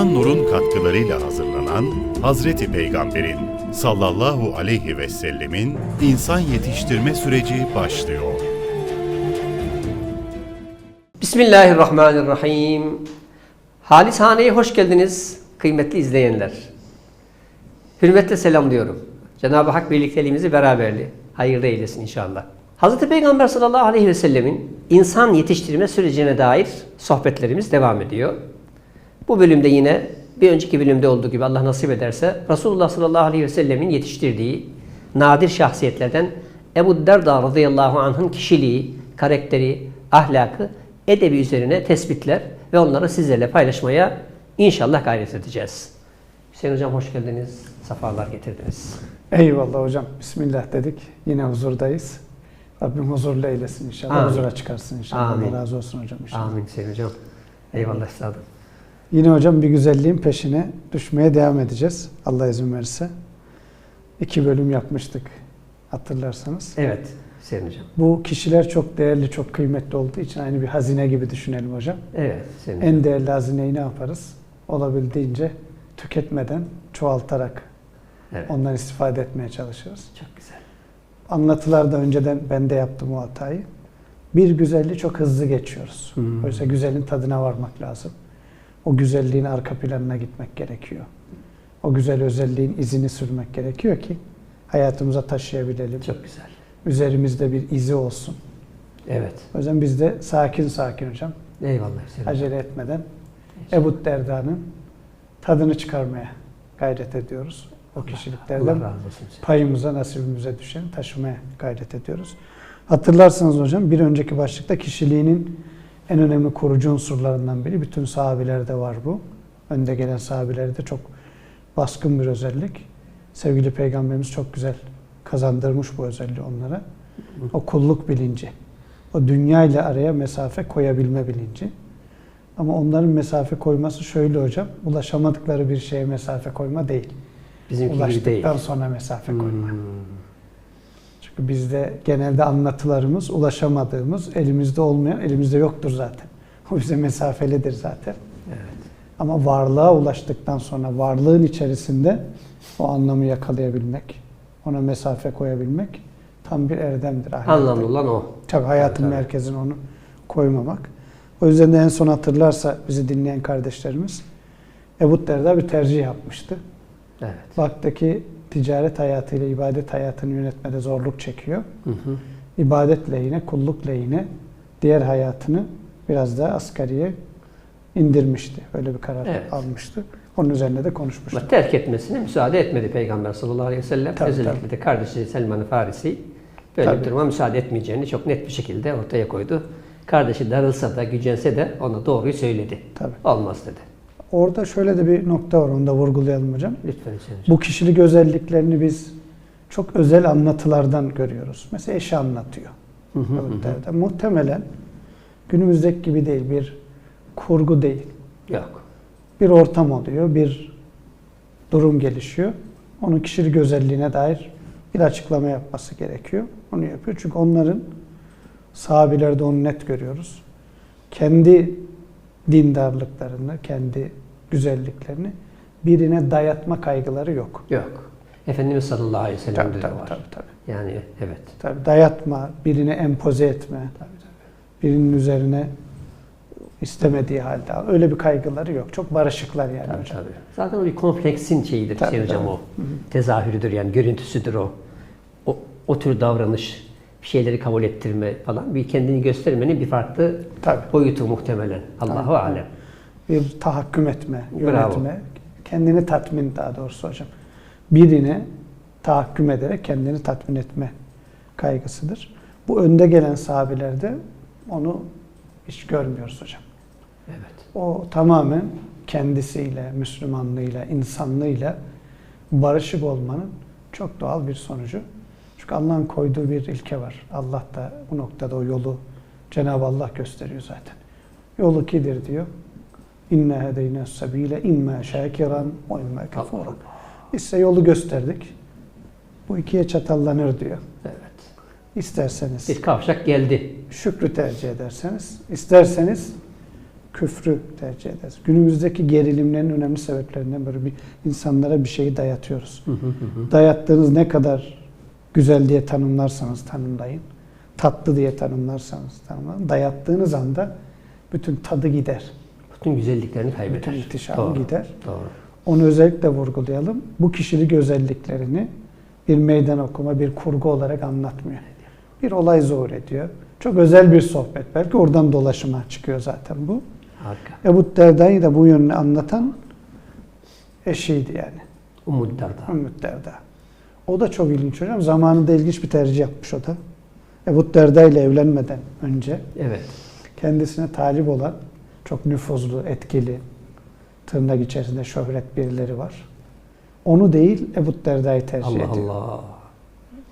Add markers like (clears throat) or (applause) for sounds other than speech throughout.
Doğan Nur'un katkılarıyla hazırlanan Hazreti Peygamber'in sallallahu aleyhi ve sellemin insan yetiştirme süreci başlıyor. Bismillahirrahmanirrahim. Halishane'ye hoş geldiniz kıymetli izleyenler. Hürmetle selamlıyorum. Cenab-ı Hak birlikteliğimizi beraberliği hayırlı eylesin inşallah. Hz. Peygamber sallallahu aleyhi ve sellemin insan yetiştirme sürecine dair sohbetlerimiz devam ediyor. Bu bölümde yine bir önceki bölümde olduğu gibi Allah nasip ederse Resulullah sallallahu aleyhi ve sellemin yetiştirdiği nadir şahsiyetlerden Ebu Derda radıyallahu anh'ın kişiliği, karakteri, ahlakı, edebi üzerine tespitler ve onları sizlerle paylaşmaya inşallah gayret edeceğiz. Hüseyin Hocam hoş geldiniz. Safalar getirdiniz. Eyvallah hocam. Bismillah dedik. Yine huzurdayız. Rabbim huzurlu eylesin inşallah. Amin. Huzura çıkarsın inşallah. Amin. Allah razı olsun hocam inşallah. Amin Hüseyin Hocam. Eyvallah üstadım. Yine hocam bir güzelliğin peşine düşmeye devam edeceğiz. Allah izin verirse. İki bölüm yapmıştık hatırlarsanız. Evet Hüseyin Hocam. Bu kişiler çok değerli, çok kıymetli olduğu için aynı bir hazine gibi düşünelim hocam. Evet Hüseyin. En değerli hazineyi ne yaparız? Olabildiğince tüketmeden, çoğaltarak Evet. ondan istifade etmeye çalışırız. Çok güzel. Anlatılarda önceden ben de yaptım o hatayı. Bir güzelliği çok hızlı geçiyoruz. Hmm. Oysa güzelin tadına varmak lazım. O güzelliğin arka planına gitmek gerekiyor. O güzel özelliğin izini sürmek gerekiyor ki hayatımıza taşıyabilelim. Çok güzel. Üzerimizde bir izi olsun. Evet. O yüzden biz de sakin sakin hocam, Eyvallah Hocam. acele etmeden Ebu Derda'nın tadını çıkarmaya gayret ediyoruz. O kişiliklerden payımıza, nasibimize düşeni taşımaya gayret ediyoruz. Hatırlarsanız hocam bir önceki başlıkta kişiliğinin en önemli kurucu unsurlarından biri. Bütün sahabilerde var bu. Önde gelen sahabilerde çok baskın bir özellik. Sevgili Peygamberimiz çok güzel kazandırmış bu özelliği onlara. O kulluk bilinci. O dünya ile araya mesafe koyabilme bilinci. Ama onların mesafe koyması şöyle hocam. Ulaşamadıkları bir şeye mesafe koyma değil. Bizimki gibi değil. Ulaştıktan sonra mesafe koyma. Hmm. Çünkü bizde genelde anlatılarımız ulaşamadığımız, elimizde olmayan, elimizde yoktur zaten. (laughs) O bize mesafelidir zaten. Evet. Ama varlığa ulaştıktan sonra varlığın içerisinde o anlamı yakalayabilmek, ona mesafe koyabilmek tam bir erdemdir. ahlakta. Anlamlı olan o. Tabii hayatın tabii. merkezine onu koymamak. O yüzden de en son hatırlarsa bizi dinleyen kardeşlerimiz Ebu Derda bir tercih yapmıştı. Evet. Baktı ki ticaret hayatıyla ibadet hayatını yönetmede zorluk çekiyor. Hı hı. İbadet lehine, kulluk lehine diğer hayatını biraz daha asgariye indirmişti. Öyle bir karar Evet. almıştı. Onun üzerine de konuşmuştuk. Ama terk etmesine müsaade etmedi Peygamber sallallahu aleyhi ve sellem. Tabii, Özellikle tabii. de kardeşi Selman-ı Farisi böyle bir Tabii. duruma müsaade etmeyeceğini çok net bir şekilde ortaya koydu. Kardeşi darılsa da gücense de ona doğruyu söyledi. Tabii. Olmaz dedi. Orada şöyle de bir nokta var. Onu da vurgulayalım hocam. Lütfen Hocam. Bu kişilik özelliklerini biz çok özel anlatılardan görüyoruz. Mesela eşi anlatıyor. Hı hı, hı. Muhtemelen günümüzdeki gibi değil, bir kurgu değil. Yok. Bir ortam oluyor, bir durum gelişiyor. Onun kişilik özelliğine dair bir açıklama yapması gerekiyor. Onu yapıyor. Çünkü onların sahabilerde onu net görüyoruz. Kendi dindarlıklarını, kendi güzelliklerini birine dayatma kaygıları yok. Yok. Efendimiz sallallahu aleyhi ve sellem'de de tabii, var. tabii, tabii. Yani evet. Tabii dayatma, birine empoze etme, birinin üzerine istemediği halde al. öyle bir kaygıları yok. Çok barışıklar yani Tabii, hocam. tabii. Zaten o bir kompleksin şeyidir Tabii, Hüseyin Hocam tabii. o. Tezahürüdür yani görüntüsüdür o. o. O tür davranış, bir şeyleri kabul ettirme falan bir kendini göstermenin bir farklı Tabii. boyutu muhtemelen. Allahu Tabii. alem. Bir tahakküm etme, Bravo. yönetme, kendini tatmin daha doğrusu hocam. Birine tahakküm ederek kendini tatmin etme kaygısıdır. Bu önde gelen sahabilerde onu hiç görmüyoruz hocam. Evet. O tamamen kendisiyle, Müslümanlığıyla, insanlığıyla barışık olmanın çok doğal bir sonucu. Çünkü Allah'ın koyduğu bir ilke var. Allah da bu noktada o yolu Cenab-ı Allah gösteriyor zaten. Yolu kidir diyor. İnne hedeyne sebile imme şakiran ve imme kefura. Biz size yolu gösterdik. Bu ikiye çatallanır diyor. Evet. İsterseniz Bir kavşak geldi. şükrü tercih ederseniz, isterseniz küfrü tercih ederiz. Günümüzdeki gerilimlerin önemli sebeplerinden biri bir insanlara bir şeyi dayatıyoruz. Dayattığınız ne kadar güzel diye tanımlarsanız tanımlayın, tatlı diye tanımlarsanız tanımlayın. Dayattığınız anda bütün tadı gider, Bütün güzelliklerini kaybeder. bütün ihtişamı Doğru, gider. Doğru. Onu özellikle vurgulayalım. Bu kişilik özelliklerini bir meydan okuma, bir kurgu olarak anlatmıyor. Bir olay zuhur ediyor. Çok özel bir sohbet. Belki oradan dolaşıma çıkıyor zaten bu. Harika. Ebu Derda'yı da bu yönünü anlatan eşiydi yani. Umut Darda. Ümmü Derda. O da çok ilginç hocam. Zamanında ilginç bir tercih yapmış o da. Ebu Derda ile evlenmeden önce Evet. kendisine talip olan çok nüfuzlu, etkili, tırnak içerisinde şöhret birileri var. Onu değil Ebu Derda'yı tercih Allah ediyor. Allah.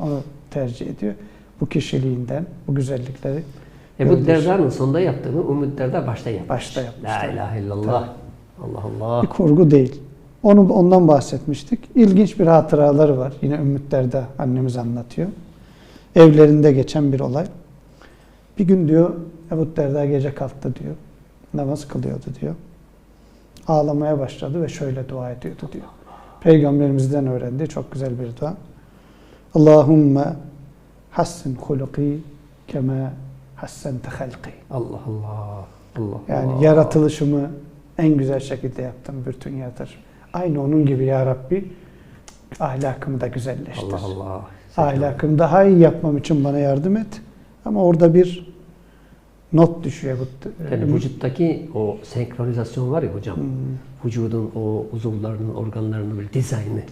Onu tercih ediyor. Bu kişiliğinden, bu güzellikleri Ebu Derda'nın sonda yaptığını Umut Derda başta yapmış. Başta yapmış, La tabii. ilahe illallah. Allah Allah. bir kurgu değil. Onu ondan bahsetmiştik. İlginç bir hatıraları var. Yine Ümmü Derda annemiz anlatıyor. Evlerinde geçen bir olay. Bir gün diyor Ebu Derda gece kalktı diyor. Namaz kılıyordu diyor. Ağlamaya başladı ve şöyle dua ediyordu diyor. Peygamberimizden öğrendiği çok güzel bir dua. Allahümme hassin huluki kema hassente halki. Allah Allah. Allah Yani Allah. yaratılışımı en güzel şekilde yaptım bütün yaratılış. Aynı onun gibi ya Rabbi ahlakımı da güzelleştir. Allah Allah. Ahlakımı daha iyi yapmam için bana yardım et. Ama orada bir not düşüyor bu. Yani vücuttaki o senkronizasyon var ya hocam. Hmm. Vücudun o uzuvlarının, organlarının bir dizaynı.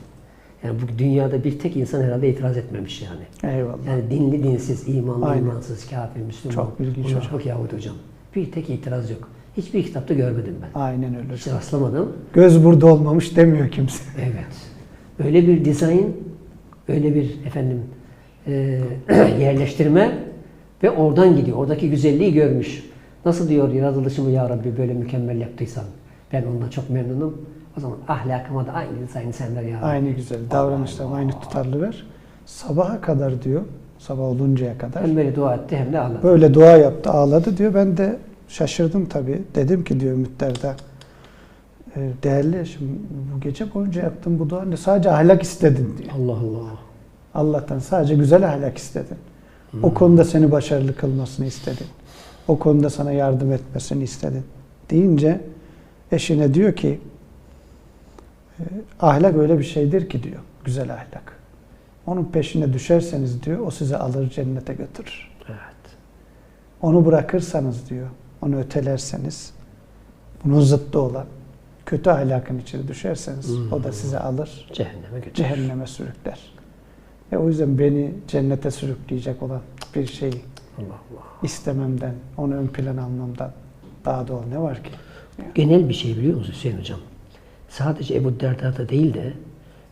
Yani bu dünyada bir tek insan herhalde itiraz etmemiş yani. Eyvallah. Yani dinli dinsiz, imanlı Aynen. imansız, kafir, Müslüman, Çok münafık hocam. Yahudi hocam. Bir tek itiraz yok. Hiçbir kitapta görmedim ben. Aynen öyle. Hiç rastlamadım. Göz burada olmamış demiyor kimse. (laughs) Evet. Öyle bir dizayn, öyle bir efendim e, (clears throat) yerleştirme ve oradan gidiyor. Oradaki güzelliği görmüş. Nasıl diyor yaratılışımı ya Rabbi böyle mükemmel yaptıysan ben ondan çok memnunum. O zaman ahlakıma da aynı dizaynı sen ver ya Rabbi. Aynı güzel. Davranışlarım aynı tutarlı ver. Sabaha kadar diyor. Sabah oluncaya kadar. Hem böyle dua etti hem de ağladı. Böyle dua yaptı, ağladı diyor. Ben de şaşırdım tabii. Dedim ki diyor Mütter'de değerli şimdi bu gece boyunca yaptığım bu dua ne? Sadece ahlak istedin diyor. Allah Allah. Allah'tan sadece güzel ahlak istedin. O konuda seni başarılı kılmasını istedin. O konuda sana yardım etmesini istedin. Deyince eşine diyor ki e, ahlak öyle bir şeydir ki diyor. Güzel ahlak. Onun peşine düşerseniz diyor o sizi alır cennete götürür. Evet. Onu bırakırsanız diyor, onu ötelerseniz, bunun zıttı olan kötü ahlakın içine düşerseniz o da sizi alır, Cehenneme götürür. cehenneme sürükler. E o yüzden beni cennete sürükleyecek olan bir şeyi Allah Allah. istememden, onu ön plan almamdan daha doğal ne var ki? Genel bir şey biliyor musun Hüseyin Hocam? Sadece Ebu Derda'da değil de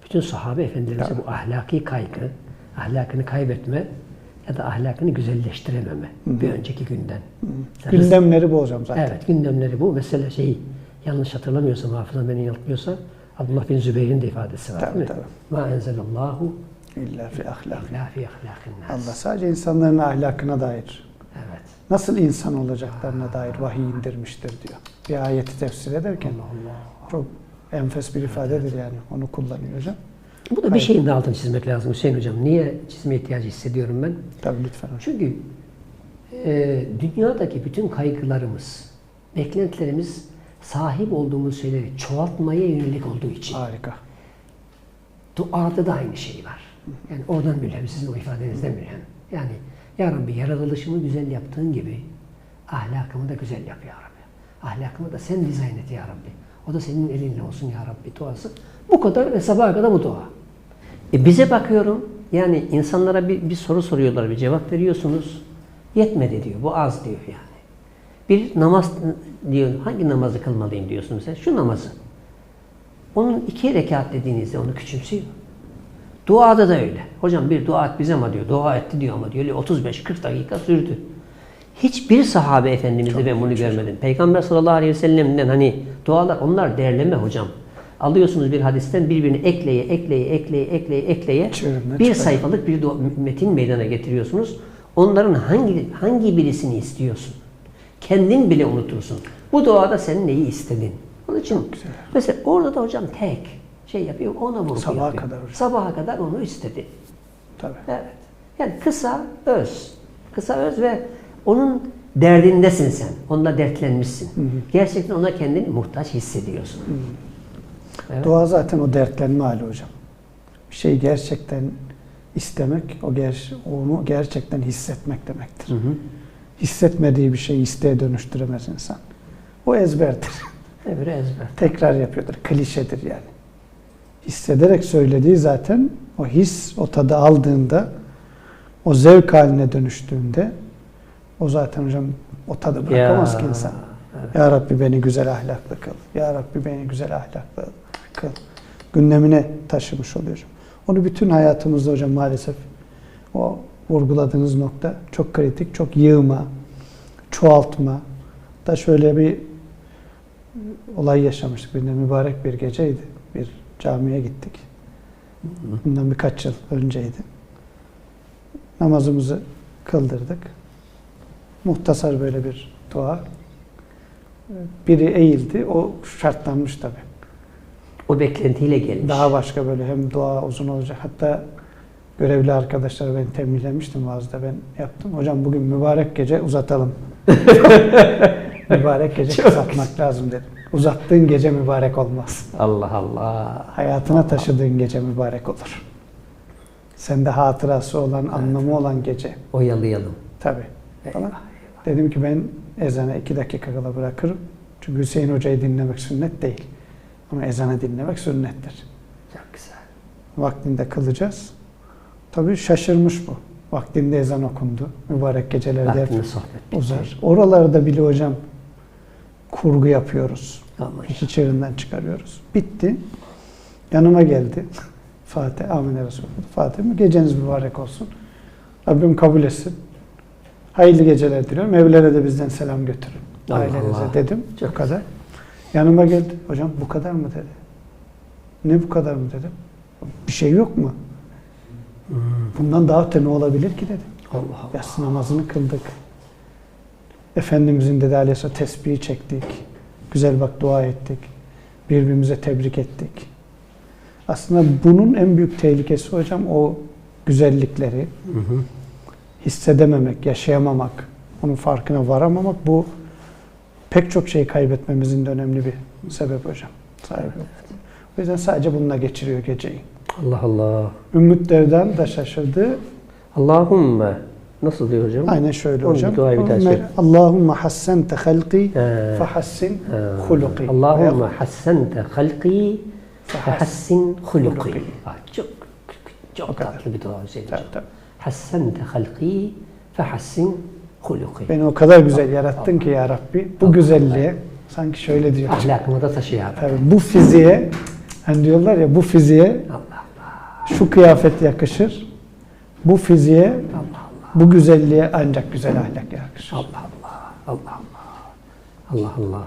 bütün sahabe efendilerimize bu ahlaki kaygı, ahlakını kaybetme ya da ahlakını güzelleştirememe bir önceki günden. Gündemleri bu hocam zaten. Evet gündemleri bu. Mesela şey yanlış hatırlamıyorsam hafızam beni yanıltmıyorsa Abdullah bin Zübeyir'in de ifadesi var Tabii, değil mi? tabii. Ma enzelallahu İlla fi ahlak. illa fi ahlakin nas. Allah sadece insanların ahlakına dair, Evet. nasıl insan olacaklarına dair vahiy indirmiştir diyor. Bir ayeti tefsir ederken Allah Allah. çok enfes bir ifadedir yani. Onu kullanıyor hocam. Bu da bir şeyin de altını çizmek lazım Hüseyin Hocam. Niye çizme ihtiyacı hissediyorum ben? Tabii lütfen hocam. Çünkü e, dünyadaki bütün kaygılarımız, beklentilerimiz sahip olduğumuz şeyleri çoğaltmaya yönelik olduğu için. Harika. Duada da aynı şey var. Yani oradan biliyorum, sizin o ifadenizden biliyorum. Yani Ya Rabbi yaratılışımı güzel yaptığın gibi ahlakımı da güzel yap Ya Rabbi. Ahlakımı da sen dizayn et Ya Rabbi. O da senin elinle olsun Ya Rabbi duası. Bu kadar ve sabaha kadar bu dua. E bize bakıyorum, yani insanlara bir, bir soru soruyorlar, bir cevap veriyorsunuz. Yetmedi diyor, bu az diyor yani. Bir namaz diyor, hangi namazı kılmalıyım diyorsun mesela? Şu namazı. Onun iki rekat dediğinizde onu küçümsüyor. Duada da öyle. Hocam bir dua et bize ama diyor. Dua etti diyor ama diyor. 35-40 dakika sürdü. Hiçbir sahabe efendimizde ben bunu görmedim. Peygamber sallallahu aleyhi ve sellem'den hani dualar onlar değerleme hocam. Alıyorsunuz bir hadisten birbirini ekleye, ekleye, ekleye, ekleye, ekleye Çığırından bir sayfalık bir dua- metin meydana getiriyorsunuz. Onların hangi hangi birisini istiyorsun? Kendin bile unutursun. Bu duada sen neyi istedin? Onun için mesela orada da hocam tek şey yapıyor, ona vurgu Sabaha yapıyor. kadar hocam. Sabaha kadar onu istedi. Tabii. Evet. Yani kısa, öz. Kısa, öz ve onun derdindesin sen. Onunla dertlenmişsin. Gerçekten ona kendini muhtaç hissediyorsun. Evet. Dua zaten o dertlenme hali hocam. Bir şeyi gerçekten istemek, o ger onu gerçekten hissetmek demektir. Hı hı. Hissetmediği bir şeyi isteğe dönüştüremez insan. O ezberdir. Öbürü ezber. Tekrar yapıyordur, klişedir yani. Hissederek söylediği zaten o his, o tadı aldığında, o zevk haline dönüştüğünde o zaten hocam o tadı bırakamaz ki insan. Ya Rabbi beni güzel ahlaklı kıl. Ya Rabbi beni güzel ahlaklı kıl. Gündemine taşımış oluyor. Onu bütün hayatımızda hocam maalesef o vurguladığınız nokta çok kritik, çok yığma, çoğaltma. Da şöyle bir olay yaşamıştık. Birinde mübarek bir geceydi. Bir camiye gittik. Bundan birkaç yıl önceydi. Namazımızı kıldırdık. Muhtasar böyle bir dua. Biri eğildi. O şartlanmış tabii. O beklentiyle gelmiş. Daha başka böyle hem dua uzun olacak. Hatta görevli arkadaşlar ben tembihlemiştim vaazda ben yaptım. Hocam bugün mübarek gece uzatalım. (laughs) mübarek gece kısaltmak lazım dedim. Uzattığın gece mübarek olmaz. Allah Allah. Hayatına taşıdığın gece mübarek olur. Sende hatırası olan, anlamı olan gece. Oyalayalım. Tabii. Eyvah, Dedim ki ben ezana iki dakika kala bırakırım. Çünkü Hüseyin Hoca'yı dinlemek sünnet değil. Ama ezanı dinlemek sünnettir. Çok güzel. Vaktinde kılacağız. Tabii şaşırmış bu. Vaktinde ezan okundu. Mübarek gecelerde Vaktinde sohbet uzar. Oralarda bile hocam kurgu yapıyoruz. Aman. İş içerinden çıkarıyoruz. Bitti. Yanıma geldi. (laughs) Fatih, amin Resulullah. Fatih? Geceniz mübarek olsun. Rabbim kabul etsin. Hayırlı geceler diliyorum. Evlere de bizden selam götürün. Allah Ailenize Allah. dedim. Çok bu kadar. Yanıma geldi. Hocam bu kadar mı dedi. Ne bu kadar mı dedim. Bir şey yok mu? Hmm. Bundan daha öte ne olabilir ki dedim. Allah Allah. Yatsı namazını kıldık. Efendimizin dedi aleyhisselam tesbihi çektik. Güzel bak dua ettik. Birbirimize tebrik ettik. Aslında bunun en büyük tehlikesi hocam o güzellikleri Hı hı. hissedememek, yaşayamamak, onun farkına varamamak bu pek çok şeyi kaybetmemizin de önemli bir sebep hocam. Sahibi. O yüzden sadece bununla geçiriyor geceyi. Allah Allah. Ümmü Derdan da şaşırdı. Allahümme. Nasıl diyor hocam? Aynen şöyle Onun hocam. duayı bir daha söyle. Allahümme hassente halqi Ee, fahassin ee, huluki. Allahümme hassente halki fehassin huluki. Çok, çok tatlı bir dua Hüseyin hocam. Hassente halki fehassin huluki. Beni o kadar güzel yarattın ki ya Rabbi. Bu güzelliğe sanki şöyle diyor. Ahlakımı da taşı ya Rabbi. Tabii bu fiziğe hani diyorlar ya bu fiziğe Allah Allah. şu kıyafet yakışır. Bu fiziğe, Allah. Bu güzelliğe ancak güzel ahlak yakışır Allah Allah. Allah Allah. Allah Allah.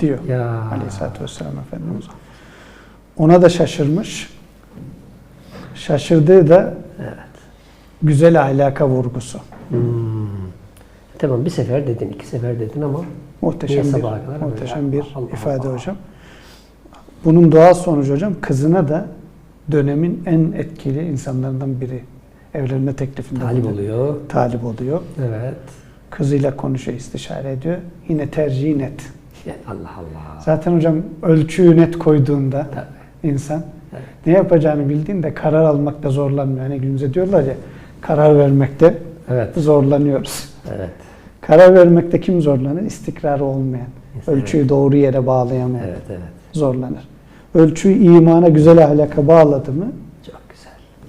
diyor. Ya. Aleyhisselatü Vesselam Efendimiz. Ona da şaşırmış. Şaşırdığı da Evet. güzel ahlaka vurgusu. Hmm. Tamam bir sefer dedin, iki sefer dedin ama Muhteşem bir, kadar muhteşem bir Allah ifade Allah. hocam. Bunun doğal sonucu hocam kızına da dönemin en etkili insanlarından biri evlenme teklifinde talip bulunuyor. oluyor. Talip oluyor. Evet. Kızıyla konuşuyor, istişare ediyor. Yine tercihi net. Yani Allah Allah. Zaten hocam ölçüyü net koyduğunda Tabii. insan Evet. ne yapacağını bildiğinde karar almakta zorlanmıyor. Hani günümüzde diyorlar ya karar vermekte Evet. zorlanıyoruz. Evet. Karar vermekte kim zorlanır? İstikrarı olmayan, İnsan- ölçüyü doğru yere bağlayamayan Evet, evet. zorlanır. Ölçüyü imana, güzel ahlaka bağladı mı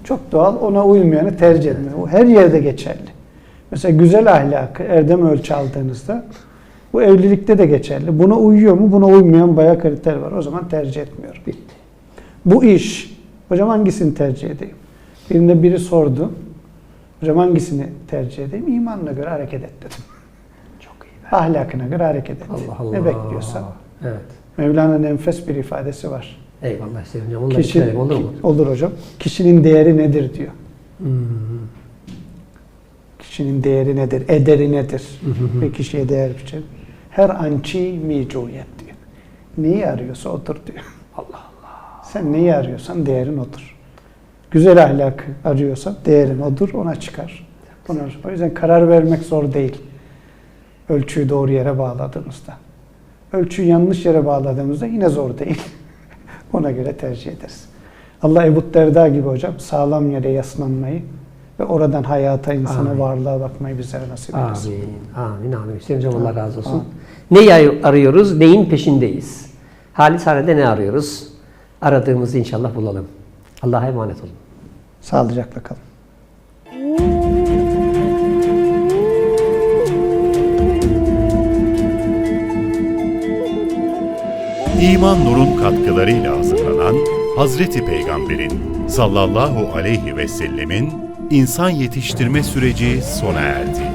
Çok doğal ona uymayanı tercih etmiyor. Bu her yerde geçerli. Mesela güzel ahlakı erdem ölçü aldığınızda bu evlilikte de geçerli. Buna uyuyor mu? Buna uymayan bayağı kriter var. O zaman tercih etmiyorum. Bitti. Bu iş. Hocam hangisini tercih edeyim? Birinde biri sordu. Hocam hangisini tercih edeyim? İmanına göre hareket et dedim. (laughs) Çok iyi. be. Ahlakına göre hareket et. Allah Allah. Ne bekliyorsan. Evet. Mevlana'nın enfes bir ifadesi var. Eyvallah Hüseyin hocam. Onları Kişi, bitirelim olur mu? olur hocam. Kişinin değeri nedir diyor. Hmm. Kişinin değeri nedir? Ederi nedir? Hı. Bir kişiye değer biçer. Her ançi mecuyet diyor. Neyi arıyorsa odur diyor. Allah Allah. Sen neyi arıyorsan değerin odur. Güzel ahlak arıyorsan değerin odur, ona çıkar. Ona, o yüzden karar vermek zor değil. Ölçüyü doğru yere bağladığımızda. Ölçüyü yanlış yere bağladığımızda yine zor değil. Ona göre tercih ederiz. Allah Ebu Derda gibi hocam sağlam yere yaslanmayı ve oradan hayata, insana, Amin. varlığa bakmayı bizlere nasip eylesin. Amin. Amin. Amin. Hüseyin Hocam Allah razı olsun. Neyi ar- arıyoruz? Neyin peşindeyiz? Halishane'de ne arıyoruz? Aradığımızı inşallah bulalım. Allah'a emanet olun. Sağlıcakla kalın. İman Nur'un katkılarıyla hazırlanan Hazreti Peygamber'in sallallahu aleyhi ve sellemin insan yetiştirme süreci sona erdi.